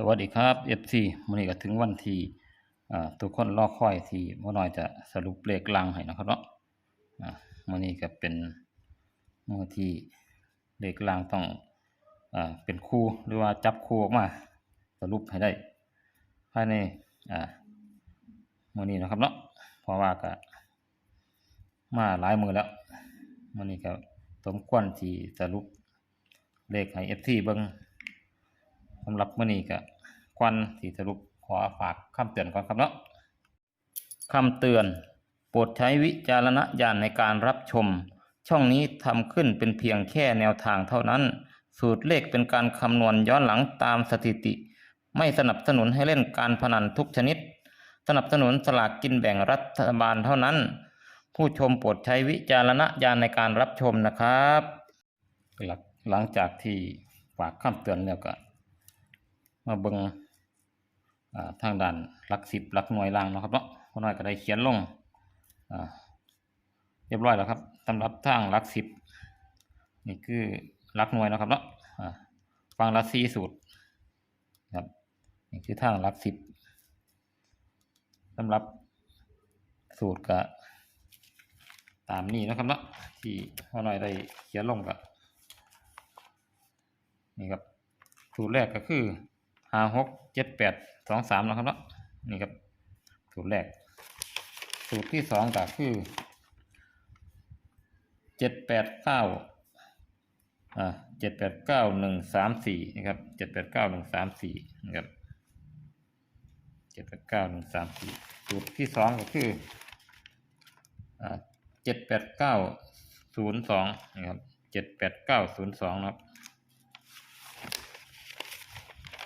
สวัสดีครับ FC มื้อนี้ก็ถึงวันที่ทุกคนรอคอยที่บ่น้อยจะสรุปเลขลังให้นะครับเนาะมื้อนี้ก็เป็นมื้อที่เลขลังต้องอเป็นคู่หรือว่าจับคู่ออกมาสรุปให้ได้ภายในมื้อนี้นะครับเนาะเพราะว่าก็มาหลายมือแล้วมื้อนี้ก็สมควรที่สรุปเลขให้ FC เบิ่งำหรับมื้อนี้ก็ควันที่สรุปขอฝากคำเตือนก่อนครับเนาะคำเตือน โปรดใช้วิจารณญาณในการรับชม ช่องนี้ทำขึ้นเป็นเพียงแค่แนวทางเท่านั้น สูตรเลขเป็นการคำนวณย้อนหลังตามสถิติ ไม่สนับสนุนให้เล่นการพนันทุกชนิด สนับสนุนสลากกินแบ่งรัฐบาลเท่านั้น ผู้ชมโปรดใช้วิจารณญาณในการรับชมนะครับหลังหลังจากที่ฝากคำเตือนแล้วก็ มาเบิงอ่าทางด้านหลักสิบหลักหน่วยล่างนะครับเนาะพอน้อยก็ได้เขียนลงเรียบร้อยแล้วครับสำหรับทางหลักสิบนี่คือหลักหน่วยนะครับเนาะฟังละสี่สูตรครับนี่คือทางหลักสิบสำหรับสูตรก็ตามนี้นะครับเนาะที่พอน้อยได้เขียนลงก็นี่ครับสูตรแรกก็คือ ห้าหกเจ็ดแปดสองสามนะครับเนาะนี่ครับ สูตรแรก สูตรที่สองก็คือเจ็ดแปดเก้าอ่าเจ็ดแปดเก้าหนึ่งสามสี่นะครับเจ็ดแปดเก้าหนึ่งสามสี่นะครับเจ็ดแปดเก้าหนึ่งสามสี่สูตรที่สองก็คืออ่าเจ็ดแปดเก้าศูนย์สองนะครับเจ็ดแปดเก้าศูนย์สองนะครับ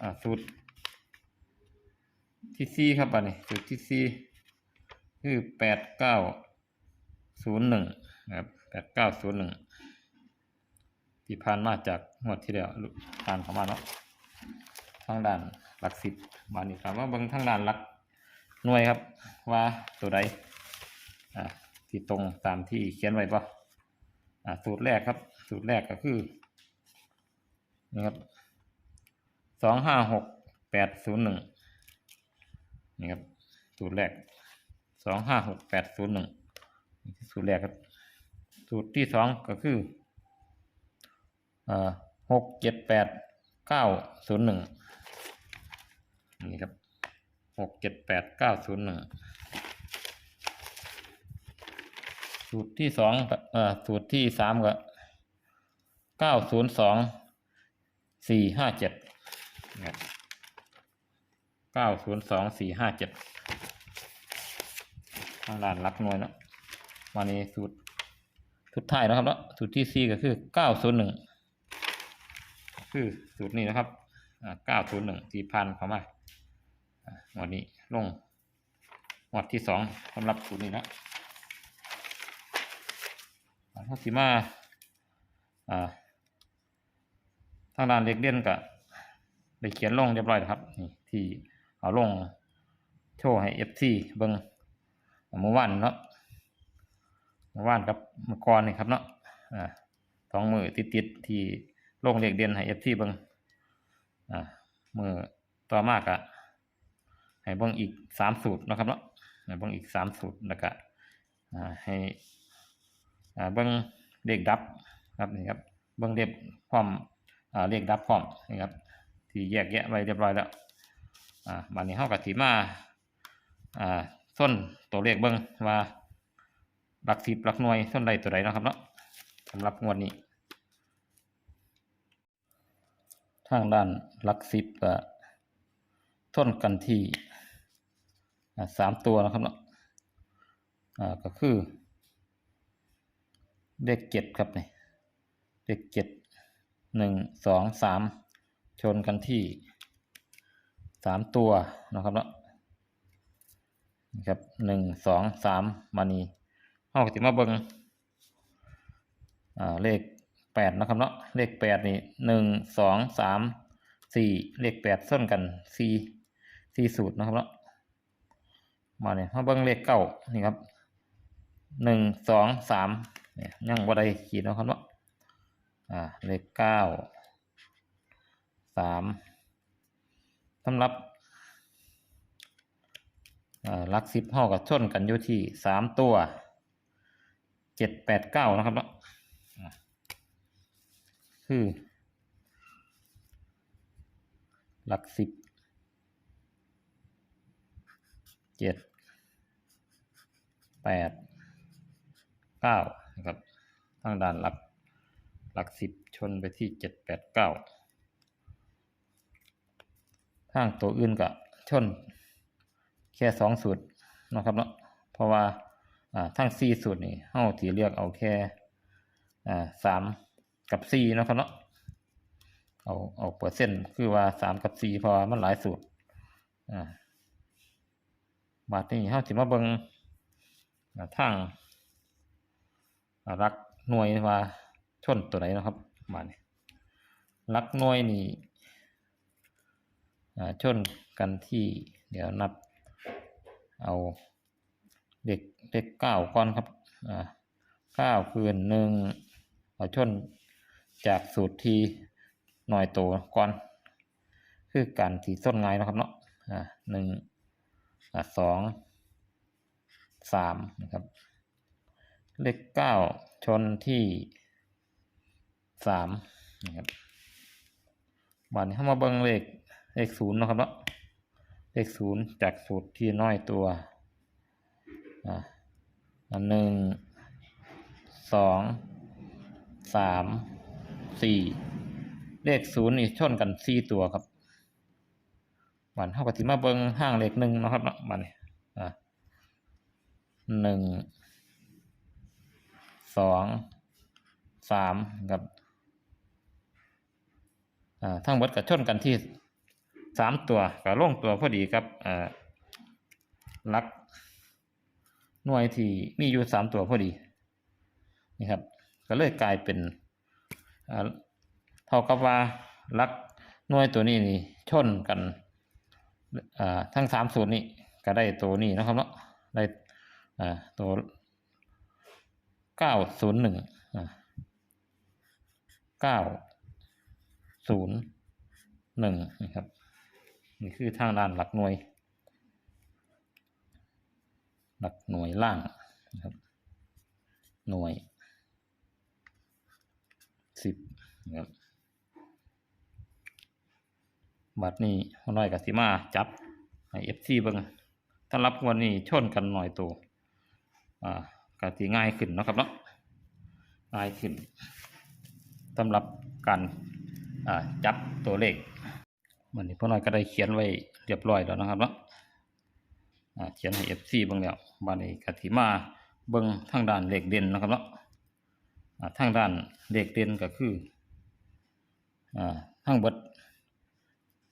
อ่าสูตรที่สี่ครับอันนี้สูตรที่สี่คือแปดเก้าศูนย์หนึ่งนะครับแปดเก้าศูนย์หนึ่งที่ผ่านมาจากงวดที่แล้วผ่านเข้ามาเนาะทางด้านหลักสิบมานี่ครับว่าบิ่งทางด้านหลักหน่วยครับ ว่าตัวใดอ่าที่ตรงตามที่เขียนไว้ปะอ่าสูตรแรกครับ สูตรแรกก็คือนี่ครับ สองห้าหกแปดศูนย์หนึ่งนี่ครับสูตรแรกสองห้าหกแปดศูนย์หนึ่งสูตรแรกครับ สูตรที่สองก็คืออ่หกเจ็ดแปดเก้าศูนย์หนึ่งนี่ครับหกเจ็ดแปดเก้าศูนย์หนึ่งสูตรที่สองก็อ่าสูตรที่สามก็เก้าศูนย์สองสี่ห้าเจ็ด เก้าศูนย์สองสี่ห้าเจ็ดทางด้านรักหน่วยเนาะมาในสูตรสุดท้ายนะครับเนาะสูตรที่สี่ก็คือเก้าศูนย์หนึ่งคือสูตรนี้นะครับเก้าศูนย์หนึ่งที่พันเข้ามาวันนี้ลงวัดที่สองสำหรับสูตรนี้นะอ่าถ้าสิมาอ่าทางด้านเล็กเด่นกับ ได้เขียนลงเรียบร้อยแล้วครับนี่ที่เอาลงโชว์ให้ FC เบิ่งเมื่อวานเนาะเมื่อวานกับเมื่อก่อนนี่ครับเนาะอ่าสองมือติดๆที่ลงเลขเด่นให้ FC เบิ่งอ่ามือต่อมากอะให้เบิ่งอีกสามสูตรนะครับเนาะให้เบิ่งอีกสามสูตรแล้วก็อ่าให้อ่าเบิ่งเลขดับครับนี่ครับเบิ่งเลขพร้อมอ่าเลขดับพร้อมนี่ครับ ที่แยกแยะไว้เรียบร้อยแล้วอ่าบัดนี้เฮากับสีมาอ่าส้นตัวเลขเบิ่งว่าหลักสิบหลักหน่วยส้นใดตัวใดนะครับเนาะสำหรับงวดนี้ ทางด้านหลักสิบก็ส้นกันที่อ่าสามตัวนะครับเนาะอ่าก็คือเลขเจ็ดครับนี่เลขเจ็ดหนึ่งสองสาม ชนกันที่สามตัวนะครับเนาะนี่ครับหนึ่งสองสามมานีห้องติมาเบิงอ่าเลขแปดนะครับเนาะเลขแปดนี่หนึ่งสองสามสี่เลขแปดส้นกันสี่สี่สูตรนะครับเนาะมาเนี่ยมาเบิงเลขเก้านี่ครับหนึ่งสองสามเนี่ยยังบ่าได้ขีดนะครับเนาะอ่าเลขเก้า สามสำหรับหลักสิบห้ากับชนกันอยู่ที่สามตัวเจ็ดแปดเก้านะครับเนาะคือหลักสิบเจ็ดแปดเก้านะครับทางด้านหลักหลักสิบชนไปที่เจ็ดแปดเก้า ทางตัวอื่นก็ชนแค่สองสูตรนะครับเนาะเพราะว่าทั้งสี่สูตรนี่เฮาที่เลือกเอาแค่สามกับสี่นะครับเนาะเอาเอาเปอร์เซ็นต์คือว่าสามกับสี่พราะว่ามันหลายสูตรอ่าบาทนี้เฮาสิมาเบิงอ่าทางรักหน่วยว่าชนตัวไหนนะครับบาทนี้รักหน่วยนี่ ชนกันที่เดี๋ยวนับเอาเด็กเด็กเก้าก่อนครับอ่าเก้าคือหนึ่งเอาชนจากสูตรทีหน่อยโตก่อน คือการถีส้นไงนะครับเนาะอ่าหนึ่งอ่าสองสามนะครับ เลขเก้าชนที่สามนะครับบัดนี้เข้ามาเบิ่งเลข เลขศูนย์นะครับเนาะเลขศูนย์จากสูตรที่น้อยตัวอ่าอันหนึ่งสองสามสี่เลขศูนย์นี่ชนกันสี่ตัวครับบันเท่ากับที่มาเบิงห้างเลขหนึ่งนะครับเนาะบันนี้อ่าหนึ่งสองสามครับอ่าทั้งหมดกับชนกันที่ สามตัวกับลงตัวพอดีครับอ่าหลักหน่วยที่มีอยู่สามตัวพอดีนี่ครับ ก็เลยกลายเป็นเท่ากับว่าลักหน่วยตัวนี้นี่ชนกันทั้งสามสูตรนี้ก็ได้ตัวนี้นะครับเนาะได้ตัวเก้าศูนย์หนึ่งเก้าศูนย์หนึ่งนะครับ นี่คือทางด้านหลักหน่วย หลักหน่วยล่างนะครับ หน่วยสิบนะครับบัดนี้หัวน้อยกับสิมาจับให้เอฟซีเบิงถ้ารับวันนี้ชนกันหน่อยตัวอ่ากะสิง่ายขึ้นนะครับเนาะง่ายขึ้นสำหรับการจับตัวเลข วันนี้พ่อหน้อยก็ได้เขียนไว้เรียบร้อยแล้วนะครับเนาะเขียนให้ FC เบิ่งแล้วบาดนี้กสิมาเบิ่งทางด้านเลขเด่นนะครับเนาะทางด้านเลขเด่นก็คืออ่าทั้งเบิด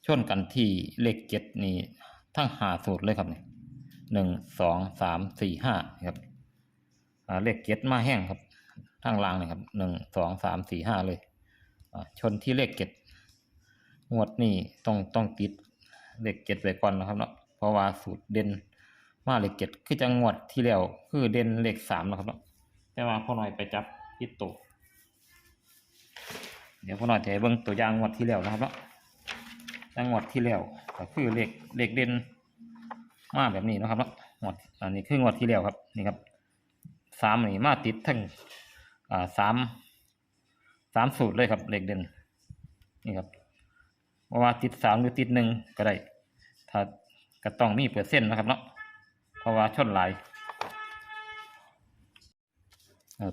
ชนกันที่เลขเจ็ดนี่ทั้งหาสูตรเลยครับนี่หนึ่งสองสามสี่ห้าครับเลขเจ็ดมาแห้งครับทางล่างนี่ครับหนึ่งสองสามสี่ห้าเลยชนที่เลขเจ็ด งวดนี้ต้องต้องติดเลขเจ็ดไว้ก่อนนะครับเนาะเพราะว่าสูตรเด่นมาเลขเจ็ดคือจังหวัดที่แล้วคือเด่นเลขสามนะครับเนาะแต่ว่าพ่อหน่อยไปจับพิดโตวเดี๋ยวพ่อหน่อยจะเบิ่งตัวอย่างงวดที่แล้วนะครับเนาะจังหวัดที่แล้วก็คือเลขเลขเด่นมาแบบนี้นะครับเนาะงวดอันนี้คืองวดที่แล้วครับนี่ครับสามนี่มาติดทั้งอ่าสามสามสูตรเลยครับเลขเด่นนี่ครับ ว่าติดสามหรือติดหนึ่งก็ได้ ถ้าก็ต้องมีเปอร์เซ็นต์นะครับเนาะ เพราะว่าชนหลาย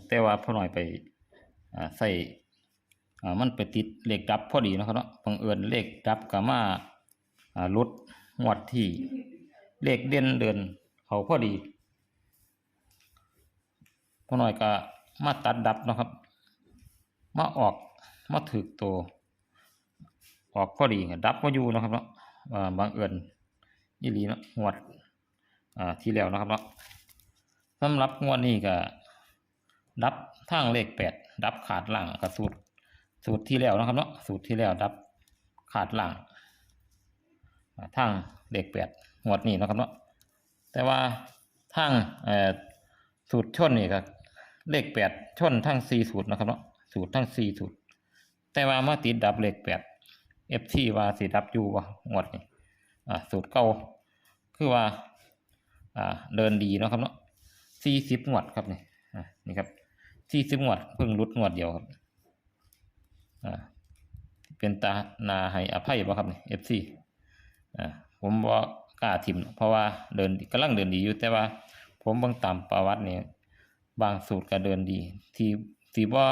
แต่ว่าพอหน่อยไปใส่มันไปติดเลขดับพอดีนะครับเนาะบังเอิญเลขดับก็มาลดงวดที่เลขเด่นเดินเขาพอดีพอหน่อยก็มาตัดดับนะครับ มาออกมาถือตัว ออกพอดีดับก็อยู่นะครับเนาะอ่างเอิญยี่ลีเนาะงวดที่แล้วนะครับเนาะสำหรับงวดนี้ก็ดับทางเลขแปดดับขาดล่างกับสูตร สูตรที่แล้วนะครับเนาะสูตรที่แล้วดับขาดล่างทางเลขแปดงวดนี้นะครับเนาะแต่ว่าทางเออสูตรชนนี่ก็เลขแปดชนทั้งสี่สูตรนะครับเนาะสูตรทั้งสี่สูตร แต่ว่ามาติดดับเลขแปด เอฟทีว่าสิดับอยู่ว่างวดนี้อ่าสูตรเก่าคือว่าอ่าเดินดีเนาะครับเนาะสี่สิบงวดครับนี่อ่านี่ครับสี่สิบงวดเพิ่งรุดงวดเดียวครับอ่าเป็นตานาให้อภัยบ่ครับนี่เอฟซีอ่าผมว่ากล้าทิมเพราะว่าเดินกำลังเดินดีอยู่แต่ว่า ผมเบิ่งตามประวัติเนี่ยบางสูตรก็เดินดี ที่ที่ว่า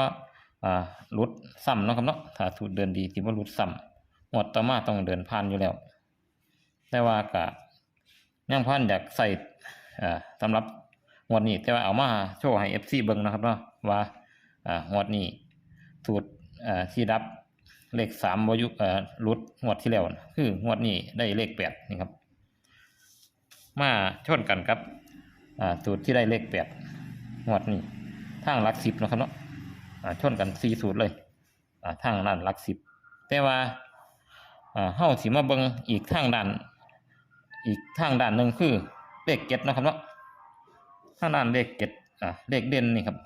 อ่ารุดซ้ำเนาะครับเนาะถ้าสูตรเดินดีที่ว่ารุดซ้ำ งวดต่อมาต้องเดินผ่านอยู่แล้ว แต่ว่าก็ยังพันอยากใส่อ่าสำหรับงวดนี้ แต่ว่าเอามาโชว์ให้ FC เบิ่งนะครับเนาะว่าอ่างวดนี้สูตรอ่าที่รับเลขสามวายุเอ่อรุดงวดที่แล้วนะคืองวดนี้ได้เลขแปดนี่ครับ มาชนกันครับอ่าสูตรที่ได้เลขแปดงวดนี้ทางลักสิบนะครับเนาะอ่าชนกันสี่สูตรเลยอ่าทางด้นลักสิบแต่ว่า เฮาสิมาเบิ่งอีกทางด้าน อีกทางด้านหนึ่งคือเลขเจ็ดนะครับเนาะทางด้านเลขเจ็ดอ่าเลขเด่นนี่ครับ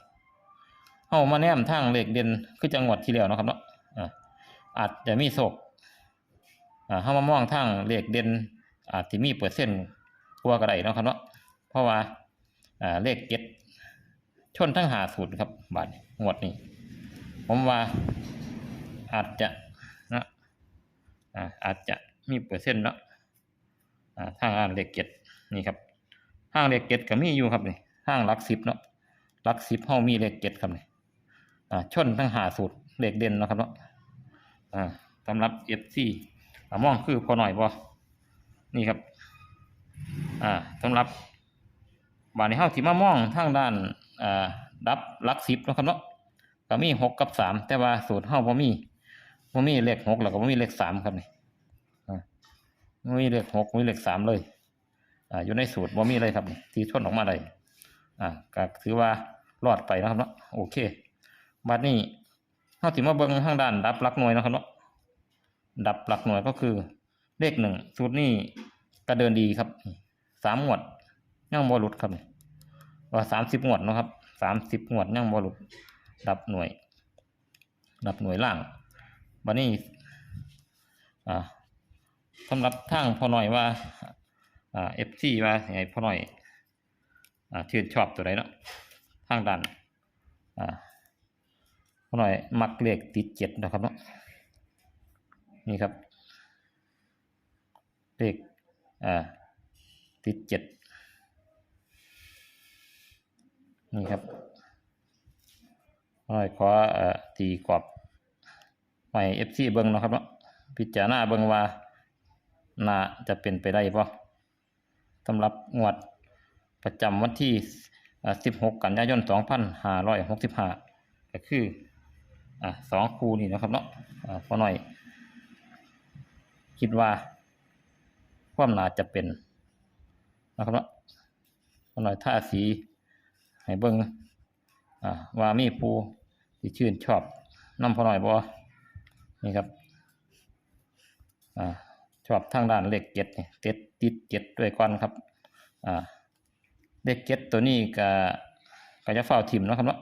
เฮามาแนมทางเลขเด่นคือจังหวัดที่แล้วนะครับเนาะอ่าอาจจะมีโศกอ่าเฮามามองทางเลขเด่นอาจสิมีเปอร์เซ็นต์กว่าก็ได้นะครับเนาะเพราะว่าอ่าเลขเจ็ดชนทั้งหาสูตรครับบาทงวดนี้ ผมว่าอาจจะ อาจจะมีเปอร์เซ็นต์เนาะอ่างอ่านเลขเจ็ดนี่ครับห้างเลขเจ็ดก็มีอยู่ครับนี่ห้างลักสิบเนาะลักสิบเฮามีเลขเจ็ดครับนี่อ่าชนทั้งหาสูตรเลขเด่นเนาะครับเนาะอ่าสำหรับเอฟซีอ่ามองคือพอหน่อยบ่นี่ครับอ่าสำหรับบานในเฮาที่มามองทางด้านอ่าดับลักสิบเนาะครับเนาะก็มีหกกับสามแต่ว่าสูตรเฮาบ่มี บ่มีเลขหกแล้วก็บ่มีเลขสามครับนี่อ่าบ่มีเลขหกบ่มีเลขสามเลย อ่า อยู่ในสูตรบ่มีเลยครับนี่ที่ทนออกมาได้อ่าก็ถือว่ารอดไปนะครับเนาะโอเคบัดนี้เฮาสิมาเบิ่งทางด้านดับหลักหน่วยนะครับเนาะดับหลักหน่วยก็คือเลขหนึ่งสูตรนี้ก็เดินดีครับสามงวดยังบ่หลุดครับนี่ว่าสามสิบงวดนะครับสามสิบงวดยังบ่หลุด ดับหน่วย ดับหน่วยล่าง บันนี้อ่าสำหรับทางพอหน่อยว่าอ่าเอฟซีว่าไงพอหน่อยอ่าชื่นชอบตัวใดเนาะทางด้านอ่าพอหน่อยมักเลขติดเจ็ดนะครับเนาะนี่ครับเลขอ่าติดเจ็ดนี่ครับพอหน่อยขออ่อตีกรอบ ไปเอฟซีเบิ้งนะครับเนาะพิจารณาเบิ้งว่าน่าจะเป็นไปได้ป่ะสำหรับงวดประจำวันที่อ่า16 กันยายน 2565 ก็คืออ่าสองคูนี่นะครับเนาะอ่าพอหน่อย คิดว่า ความน่าจะเป็นนะครับเนาะพอหน่อยท่าสี ให้เบิ้งอ่าว่ามีผู้ที่ชื่นชอบน้ำพอหน่อยบ่ นี่ครับอ่าชอบทางด้านเลขเจ็ดเนี่ยเจ็ดติดเจ็ดด้วยก่อนครับอ่าเลขเจ็ดตัวนี้ก็ก็จะเฝ้าทีมเนาะครับเนาะ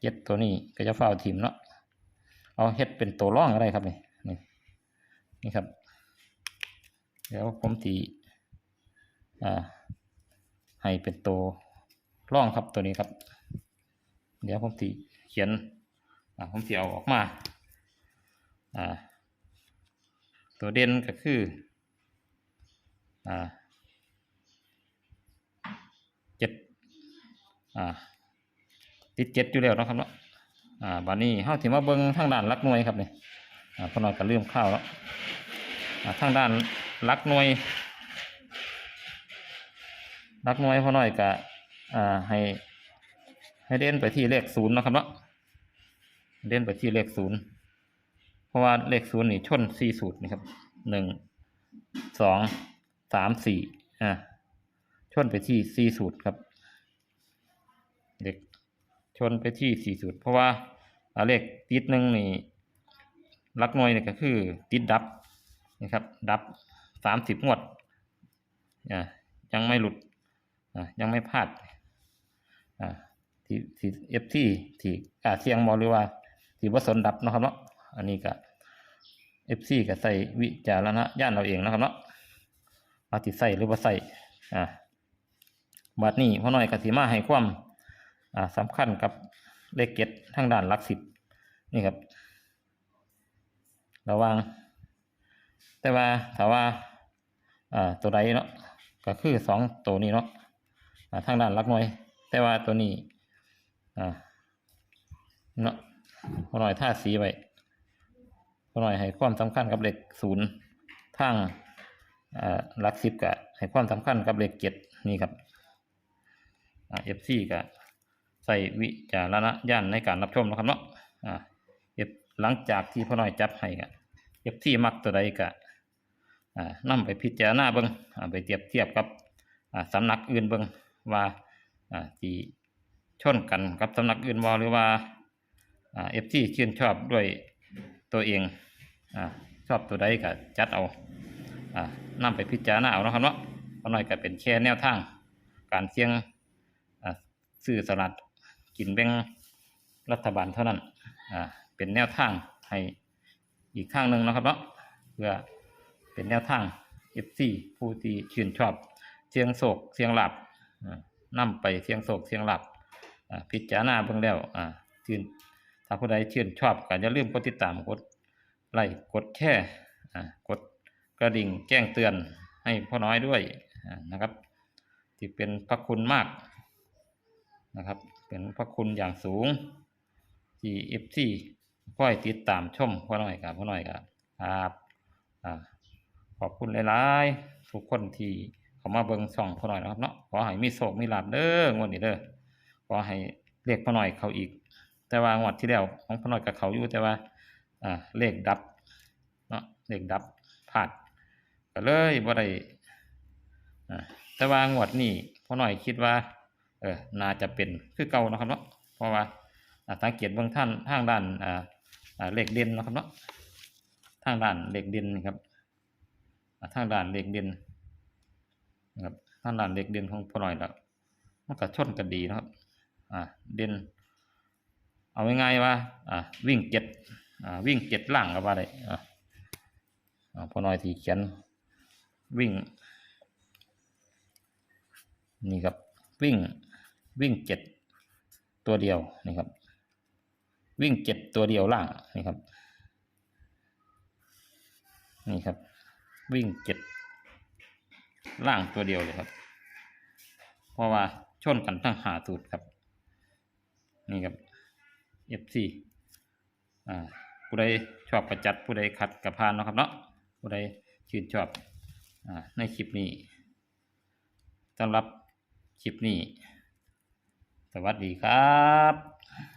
เจ็ดตัวนี้ก็จะเฝ้าทีมเนาะเอาเฮ็ดเป็นตัวร่องอะไรครับนี่นี่นี่ครับ เดี๋ยวผมตีอ่าให้เป็นตัวร่องครับตัวนี้ครับ เดี๋ยวผมตีเขียนผมตีเอาออกมา อ่าตัวเด่นก็คืออ่าเจ็ดอ่าติดเจ็ดอยู่แล้วนะครับเนาะอ่าบัดนี้เฮาสิมาเบิ่งทางด้านลักหน่วยครับเนี่อ่าพอน้อยก็ลืมข้าวแล้วอ่าทางด้านลักหน่วยลักหน่วยพอน้อยก็อ่าให้ให้เด่นไปที่เลขศูนย์นะครับเนาะเด่นไปที่เลขศูนย์ เพราะว่าเลขศูนย์นี่ชนสี่สูตรนี่ครับหนึ่งสองสามสี่อ่าชนไปที่สี่สูตรครับเลขชนไปที่สี่สูตร เพราะว่าเลขติดหนึ่งนี่ลักหน่วยนี่ก็คือติดดับนะครับ ดับสามสิบงวดอ่ายังไม่หลุดอ่ายังไม่พลาดอ่าที่ที่เอฟที่ที่อาเสียงบอหรือว่าที่วัสนดับนะครับเนาะ อันนี้ก็เอฟซีก็ใส่วิจารณญาณเราเองนะครับเนาะว่าสิใส่หรือบ่ใส่อ่าบัดนี้พ่อน้อยกสิมาให้ความอ่าสำคัญกับเลขเจ็ดทางด้านหลักสิบนี่ครับ ระวัง แต่ว่าถ้าว่าอ่าตัวใดเนาะก็คือสองตัวนี้เนาะอ่าทางด้านหลักหน่วย แต่ว่าตัวนี้อ่าเนาะพอหน่อยท่าสีไว้ พอหน่อยให้ความสำคัญกับเลขศูนย์ทางหลักสิบกับให้ความสำคัญกับเลขเจ็ดนี่ครับเอฟซีกับใส่วิจารณญาณในการรับชมนะครับเนาะเอฟหลังจากที่พ่อหน่อยจับให้กับเอฟซีมักตัวใดกะอ่าไปพิจารณาเบิงไปเทียบเทียบกับอ่าสำนักอื่นเบิงว่าที่ชนกันกับสำนักอื่นบ่หรือว่าอ่าเอฟซีชื่นชอบด้วย ตัวเองอ่าชอบตัวใดก็จัดเอาอ่านำไปพิจารณาเอานะครับเนาะเอาหน่อยก็เป็นแค่แนวทาง การเสี่ยงอ่าซื้อสลัดกินแบ่งรัฐบาลเท่านั้นอ่าเป็นแนวทางให้อีกข้างหนึ่งนะครับเนาะเพื่อเป็นแนวทาง FC ผู้ที่ชื่นชอบเสียงโศกเสียงหลับอ่าไปเสียงโศกเสียงหลับพิจารณาเบิ่งแล้วชื่น ถ้าผู้ใดชื่นชอบก็อย่าลืมกดติดตามกดไลค์กดแชร์กดกระดิ่งแจ้งเตือนให้พ่อน้อยด้วยนะครับที่เป็นพระคุณมากนะครับ เป็นพระคุณอย่างสูงที่ FC คอยติดตามชมพ่อน้อยกับพ่อน้อยครับครับขอบคุณหลายๆทุกคนที่เขามาเบิ่งช่องพ่อหน่อยนะครับเนาะขอให้มีโชคมีลาภเด้องวดนี้เด้อขอให้เลขพ่อหน่อยเขาอีก แต่ว่างวดที่แล้วของพ่อหน่อยกับเขาอยู่แต่ว่าเลขดับเนาะเลขดับพลาดก็เลยบ่ได้แต่ว่างวดนี้พอหน่อยคิดว่าเออน่าจะเป็นคือเก่านะครับเนาะเพราะว่าอ่าสังเกตเบื้องท่านทางด้านอ่าเลขเด่นนะครับเนาะทางด้านเลขเด่นนะครับทางด่านเหล็กเด่นนะครับทางด่านเหล็กเด่นของพอหน่อยแล้วมันก็ชนกันดีนะครับอ่าเด่น เอาง่ายๆว่าอ่าวิ่งเจ็ดอ่าวิ่งเจ็ดล่างก็ว่าได้อ่าอ่าพอหน่อยที่เขียนวิ่ง นี่ครับวิ่งวิ่งเจ็ดตัวเดียวนี่ครับ วิ่งเจ็ดตัวเดียวล่างนี่ครับ นี่ครับ วิ่งเจ็ดล่างตัวเดียวเลยครับ เพราะว่าชนกันทั้งหาสูตรครับ นี่ครับ FC อ่าผู้ใดชอบประจัดผู้ใดขัดกับพานเนาะครับเนาะผู้ใดชื่นชอบอ่าในคลิปนี้สำหรับคลิปนี้ สวัสดีครับ